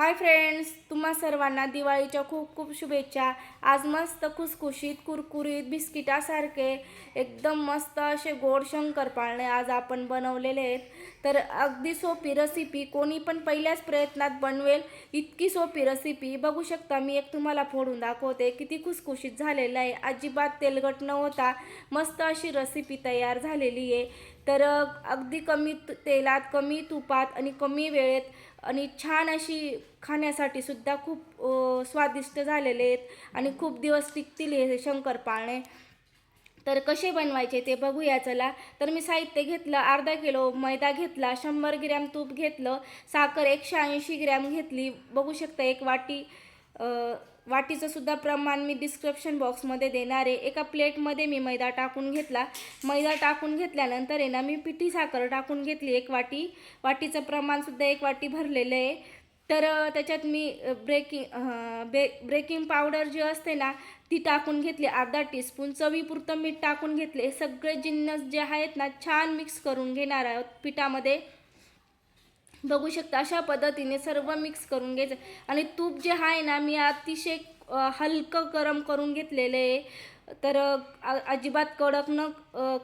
Hi friends तुम्हा सर्वांना दिवाळीच्या खूप खूप शुभेच्छा. आज मस्त खुसखुशीत कुरकुरीत बिस्किटासारखे एकदम मस्त असे गोड शंकरपाळणे आज आपण बनवलेले आहेत. तर अगदी सोपी रेसिपी कोणी पण पहिल्याच प्रयत्नात बनवेल इतकी सोपी रेसिपी बघू शकता मी एक तुम्हाला फोडून दाखवते. किती खुसखुशीत झालेलं आहे. अजिबात तेलगट न होता मस्त अशी रेसिपी तयार झालेली आहे. तर अगदी कमी तेलात कमी तुपात आणि कमी वेळेत आणि छान अशी खाण्यासाठी सुद्धा खूप स्वादिष्ट झालेले आहेत आणि खूप दिवस टिकतील हे शंकरपाळणे तर कसे बनवायचे ते बघूया चला. तर मी साहित्य घेतलं अर्धा किलो मैदा घेतला शंभर ग्रॅम तूप घेतलं साखर एकशे ऐंशी ग्रॅम घेतली. बघू शकता एक वाटी वाटीचं सुद्धा प्रमाण मी डिस्क्रिप्शन बॉक्समध्ये देणार आहे. एका प्लेटमध्ये मी मैदा टाकून घेतला. मैदा टाकून घेतल्यानंतर आहे ना मी पिठी साखर टाकून घेतली एक वाटी. वाटीचं प्रमाणसुद्धा एक वाटी भरलेलं आहे. तर त्याच्यात मी ब्रेकिंग बे ब्रेकिंग पावडर जी असते ना ती टाकून घेतली. अर्धा टीस्पून चवीपुरतं मीठ टाकून घेतले. सगळे जिन्नस जे आहेत ना छान मिक्स करून घेणार आहोत पिठामध्ये. बघू शकता अशा पद्धतीने सर्व मिक्स करून घ्यायचं. आणि तूप जे आहे ना मी अतिशय हलकं गरम करून घेतलेलं आहे. तर अजिबात कडक न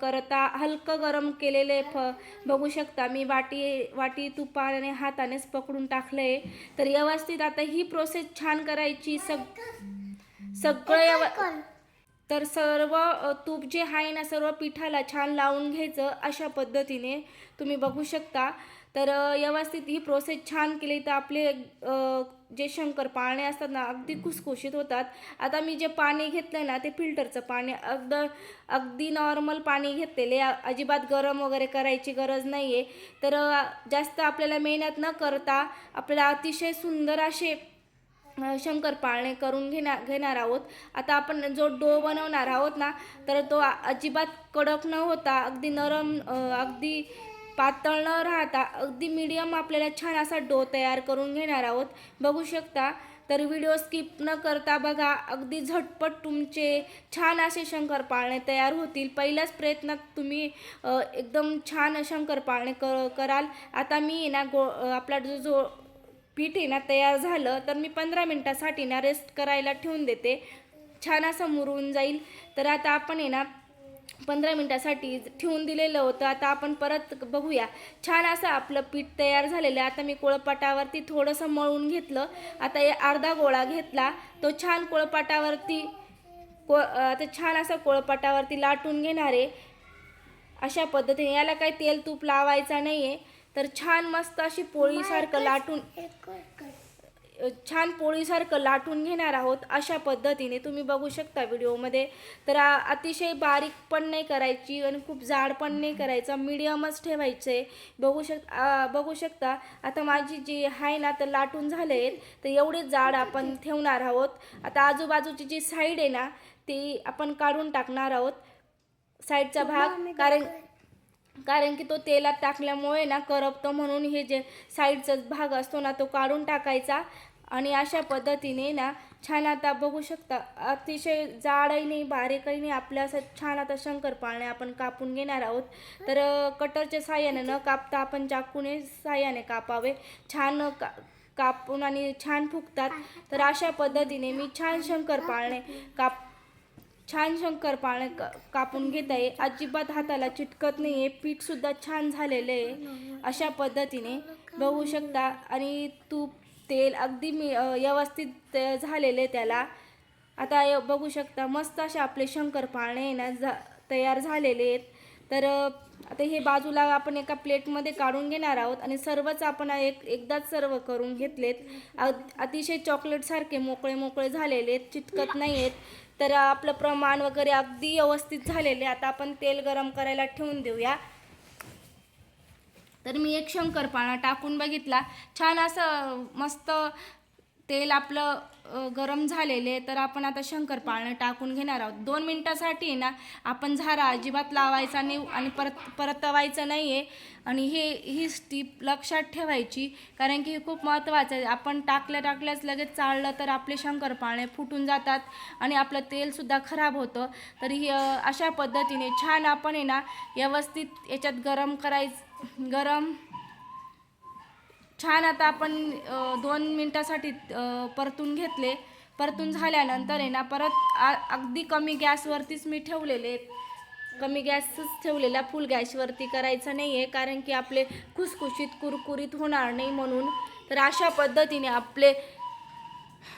करता हलकं गरम केलेलं आहे फ बघू शकता मी वाटी वाटी तुपाने हातानेच पकडून टाकलं आहे. तर व्यवस्थित आता ही प्रोसेस छान करायची. सग सगळं तर सर्व तूप जे आहे ना सर्व पिठाला छान लावून घ्यायचं अशा पद्धतीने तुम्ही बघू शकता. तर व्यवस्थित ही प्रोसेस छान केली तर आपले जे शंकर पाळणे असतात ना अगदी खुसखुशीत होतात. आता मी जे पाणी घेतलं ना ते फिल्टरचं पाणी अगद अगदी नॉर्मल पाणी घेतलेले. अजिबात गरम वगैरे करायची गरज नाही आहे तर जास्त आपल्याला मेहनत न करता आपल्याला अतिशय सुंदर असे शंकर शंकरपाळणे करून घेणार घेणार आहोत. आता आपण जो डो बनवणार आहोत ना तर तो अजिबात कडक न होता अगदी नरम अगदी पातळ न राहता अगदी मीडियम आपल्याला छान असा डो तयार करून घेणार आहोत. बघू शकता तर व्हिडिओ स्किप न करता बघा अगदी झटपट तुमचे छान असे शंकरपाळणे तयार होतील. पहिल्याच प्रयत्नात तुम्ही एकदम छान शंकरपाळणे क कराल. आता मी ना गो आपला जो जो पीठ आहे ना तयार झालं तर मी पंधरा मिनटासाठी ना रेस्ट करायला ठेवून देते. छान असं मुरून जाईल. तर आता आपण आहे ना पंधरा मिनटासाठी ठेवून दिलेलं होतं. आता आपण परत बघूया. छान असं आपलं पीठ तयार झालेलं आहे. आता मी कोळपाटावरती थोडंसं मळून घेतलं. आता हे अर्धा गोळा घेतला. तो छान कोळपाटावरती को आता छान असं कोळपाटावरती लाटून घेणार आहे. अशा पद्धतीने. याला काही तेल तूप लावायचा नाही आहे तर छान मस्त अशी पोळीसारखं लाटून छान पोळीसारखं लाटून घेणार आहोत अशा पद्धतीने. तुम्ही बघू शकता व्हिडिओमध्ये. तर अतिशय बारीक पण नाही करायची आणि खूप जाड पण नाही करायचं. मीडियमच ठेवायचं. आहे बघू शक बघू शकता. आता माझी जी आहे ना तर लाटून झाले आहेत तर एवढे जाड आपण ठेवणार आहोत. आता आजूबाजूची जी साईड आहे ना ती आपण काढून टाकणार आहोत. साईडचा भाग. कारण कारण की तो तेलात टाकल्यामुळे ना करपतो म्हणून हे जे साईडचा भाग असतो ना तो काढून टाकायचा. आणि अशा पद्धतीने ना छान आता बघू शकता अतिशय जाडही नाही बारीकही नाही आपल्या असं छान आता शंकरपाळणे आपण कापून घेणार आहोत. तर कटरच्या साह्याने न कापता आपण चाकूने साह्याने कापावे. छान का कापून आणि छान फुगतात. तर अशा पद्धतीने मी छान शंकरपाळणे काप छान शंकर पाळणे कापून घेत आहे अजिबात हाताला चिटकत नाही आहे पीठसुद्धा छान झालेलं आहे. अशा पद्धतीने बघू शकता. आणि तूप तेल अगदी मी व्यवस्थित झालेले झालेलं आहे त्याला. आता य- बघू शकता. मस्त असे आपले शंकर पाळणे ना झा तयार झालेले आहेत. तर आता हे बाजूला आपण एका प्लेटमध्ये काढून घेणार आहोत आणि सर्वच आपण एक एकदाच सर्व करून घेतलेत. अतिशय चॉकलेटसारखे मोकळे मोकळे झालेले आहेत चिटकत नाही आहेत. तर आपलं प्रमाण वगैरे अगदी व्यवस्थित झालेले आता आपण तेल गरम करायला ठेवून देऊया. तर मी एक शंकरपाळा टाकून बघितला. छान असं मस्त तेल आपलं गरम झालेले तर आपण आता शंकरपाळणं टाकून घेणार आहोत. दोन मिनटासाठी ना आपण झारा अजिबात लावायचा नाही आणि परत परतवायचं नाही आहे. आणि हे ही स्टीप लक्षात ठेवायची कारण की हे खूप महत्त्वाचं आहे. आपण टाकल्या टाकल्याच लगेच चाळलं तर आपले शंकरपाळे फुटून जातात आणि आपलं तेलसुद्धा खराब होतं. तर ही अशा पद्धतीने छान आपण आहे ना व्यवस्थित याच्यात गरम करायचं गरम छान आता आपण दोन मिनटासाठी परतून घेतले. परतून झाल्यानंतर आहे ना परत आ- अगदी कमी गॅसवरतीच मी ठेवलेले. आहेत. कमी गॅसच ठेवलेला फुल गॅसवरती करायचं नाही आहे कारण की आपले खुसखुशीत कुरकुरीत होणार नाही म्हणून. तर अशा पद्धतीने आपले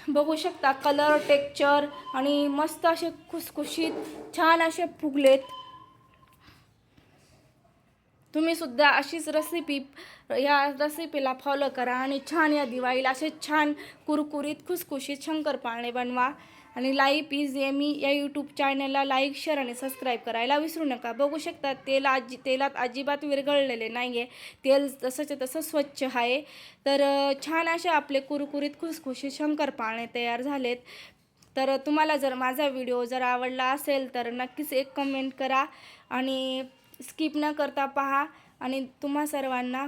बघू शकता कलर टेक्चर आणि मस्त असे खुसखुशीत छान असे फुगलेत. तुम्ही सुद्धा अशीच रेसिपी या रेसिपीला फॉलो करा आणि छान या दिवाळीला असे छान कुरकुरीत खुसखुशीत शंकरपाळणे बनवा. आणि लाईफ इज मी या यूट्यूब चॅनलला लाईक शेअर आणि सबस्क्राईब करायला विसरू नका. बघू शकता तेल आजी तेलात अजिबात विरघळलेले नाही आहे तेल तसंच तसं स्वच्छ आहे. तर छान असे आपले कुरकुरीत खुसखुशीत शंकरपाळणे तयार झालेत. तर तुम्हाला जर माझा व्हिडिओ जर आवडला असेल तर नक्कीच एक कमेंट करा. आणि स्किप न करता पहा आणि तुम्हा सर्वांना